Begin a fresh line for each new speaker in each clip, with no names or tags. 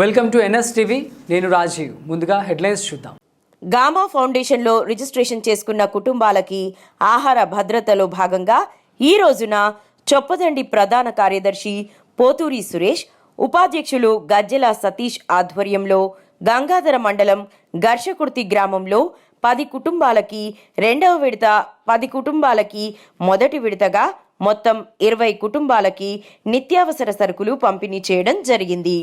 Welcome to NS TV నేను రాజీవ్. ముందుగా headlines చూద్దాం.
గామా ఫౌండేషన్లో రిజిస్ట్రేషన్ చేసుకున్న కుటుంబాలకి ఆహార భద్రతలో భాగంగా ఈ రోజున చొప్పదండి ప్రధాన కార్యదర్శి పోతూరి సురేష్ ఉపాధ్యక్షులు గజ్జెల సతీష్ ఆధ్వర్యంలో గంగాధర మండలం ఘర్షకుర్తి గ్రామంలో పది కుటుంబాలకి రెండవ విడత పది కుటుంబాలకి మొదటి విడతగా మొత్తం ఇరవై కుటుంబాలకి నిత్యావసర సరుకులు పంపిణీ చేయడం జరిగింది.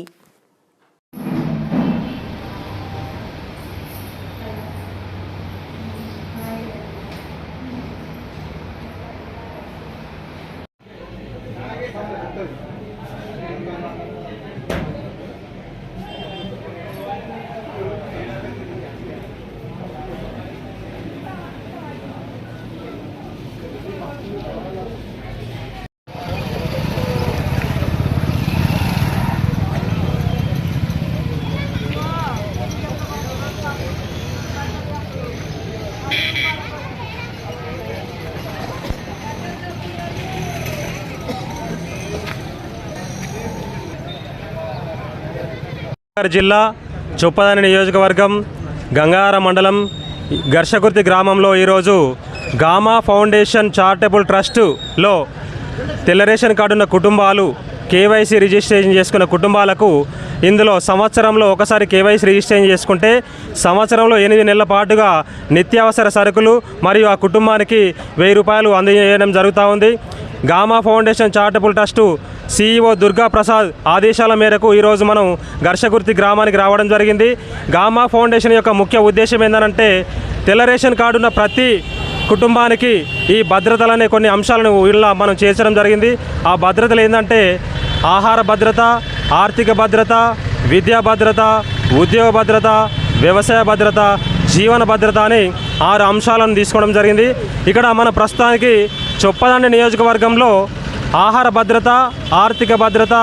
నగర్ జిల్లా చొప్పదాని నియోజకవర్గం గంగార మండలం ఘర్షకుర్తి గ్రామంలో ఈరోజు గామా ఫౌండేషన్ చారిటబుల్ ట్రస్టులో తెల్ల రేషన్ కార్డు ఉన్న కుటుంబాలు కేవైసీ రిజిస్ట్రేషన్ చేసుకున్న కుటుంబాలకు ఇందులో సంవత్సరంలో ఒకసారి కేవైసీ రిజిస్ట్రేషన్ చేసుకుంటే సంవత్సరంలో ఎనిమిది నెలల పాటుగా నిత్యావసర సరుకులు మరియు ఆ కుటుంబానికి వెయ్యి రూపాయలు అందజేయడం జరుగుతూ ఉంది. Gama foundation charitable trust CEO Durga Prasad ఆదేశాల మేరకు ఈరోజు మనం ఘర్షకుర్తి గ్రామానికి రావడం జరిగింది. గామా ఫౌండేషన్ యొక్క ముఖ్య ఉద్దేశం ఏంటంటే తెల్ల రేషన్ కార్డు ఉన్న ప్రతి కుటుంబానికి ఈ భద్రతలనే కొన్ని అంశాలను ఇలా మనం చేర్చడం జరిగింది. ఆ భద్రతలు ఏంటంటే ఆహార భద్రత ఆర్థిక భద్రత విద్యా భద్రత ఉద్యోగ భద్రత వ్యవసాయ భద్రత జీవన భద్రత అని ఆరు అంశాలను తీసుకోవడం జరిగింది. ఇక్కడ మన ప్రస్తుతానికి చొప్పదండి నియోజకవర్గంలో ఆహార భద్రత ఆర్థిక భద్రత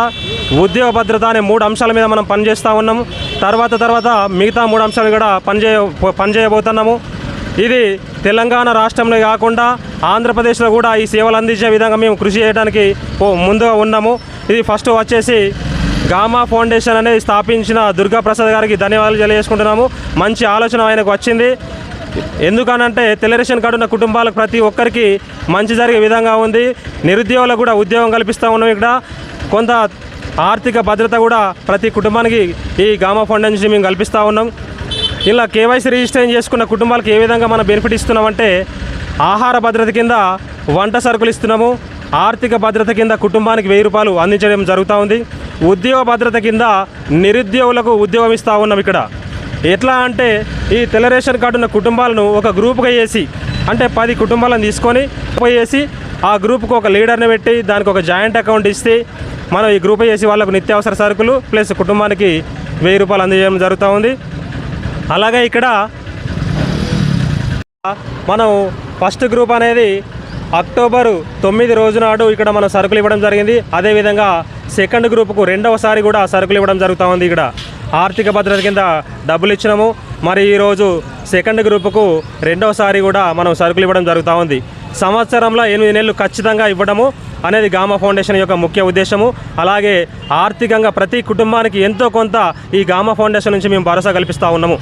ఉద్యోగ భద్రత అనే మూడు అంశాల మీద మనం పనిచేస్తూ ఉన్నాము తర్వాత తర్వాత మిగతా మూడు అంశాలు కూడా పనిచేయ పనిచేయబోతున్నాము. ఇది తెలంగాణ రాష్ట్రంలో కాకుండా ఆంధ్రప్రదేశ్లో కూడా ఈ సేవలు అందించే విధంగా మేము కృషి చేయడానికి ముందుగా ఉన్నాము. ఇది ఫస్ట్ వచ్చేసి గామా ఫౌండేషన్ అనేది స్థాపించిన దుర్గా ప్రసాద్ గారికి ధన్యవాదాలు తెలియజేసుకుంటున్నాము. మంచి ఆలోచన ఆయనకు వచ్చింది. ఎందుకనంటే తెల్ల రేషన్ కార్డు ఉన్న కుటుంబాలకు ప్రతి ఒక్కరికి మంచి జరిగే విధంగా ఉంది. నిరుద్యోగులకు కూడా ఉద్యోగం కల్పిస్తూ ఉన్నాం ఇక్కడ. కొంత ఆర్థిక భద్రత కూడా ప్రతి కుటుంబానికి ఈ గామా నుంచి మేము కల్పిస్తూ ఉన్నాం. ఇలా కేవైసీ రిజిస్ట్రేషన్ చేసుకున్న కుటుంబాలకు ఏ విధంగా మనం బెనిఫిట్ ఇస్తున్నామంటే ఆహార భద్రత కింద వంట సరుకులు ఇస్తున్నాము. ఆర్థిక భద్రత కింద కుటుంబానికి వెయ్యి రూపాయలు అందించడం జరుగుతూ ఉంది. ఉద్యోగ భద్రత కింద నిరుద్యోగులకు ఉద్యోగం ఇస్తూ ఉన్నాం ఇక్కడ. ఎట్లా అంటే ఈ తెల్ల రేషన్ కార్డు ఉన్న కుటుంబాలను ఒక గ్రూప్గా వేసి అంటే పది కుటుంబాలను తీసుకొని వేసి ఆ గ్రూప్కు ఒక లీడర్ని పెట్టి దానికి ఒక జాయింట్ అకౌంట్ ఇస్తే మనం ఈ గ్రూప్ చేసి వాళ్ళకు నిత్యావసర సరుకులు ప్లస్ కుటుంబానికి వెయ్యి రూపాయలు అందజేయడం జరుగుతూ ఉంది. అలాగే ఇక్కడ మనం ఫస్ట్ గ్రూప్ అనేది అక్టోబరు తొమ్మిది రోజు నాడు ఇక్కడ మనం సరుకులు ఇవ్వడం జరిగింది. అదేవిధంగా సెకండ్ గ్రూప్కు రెండవసారి కూడా సరుకులు ఇవ్వడం జరుగుతూ ఉంది ఇక్కడ. ఆర్థిక భద్రత కింద డబ్బులు ఇచ్చినాము. మరి ఈరోజు సెకండ్ గ్రూపుకు రెండవసారి కూడా మనం సరుకులు ఇవ్వడం జరుగుతూ ఉంది. సంవత్సరంలో ఎనిమిది నెలలు ఖచ్చితంగా ఇవ్వడము అనేది గామా ఫౌండేషన్ యొక్క ముఖ్య ఉద్దేశము. అలాగే ఆర్థికంగా ప్రతి కుటుంబానికి ఎంతో కొంత ఈ గామా ఫౌండేషన్ నుంచి మేము భరోసా కల్పిస్తూ ఉన్నాము.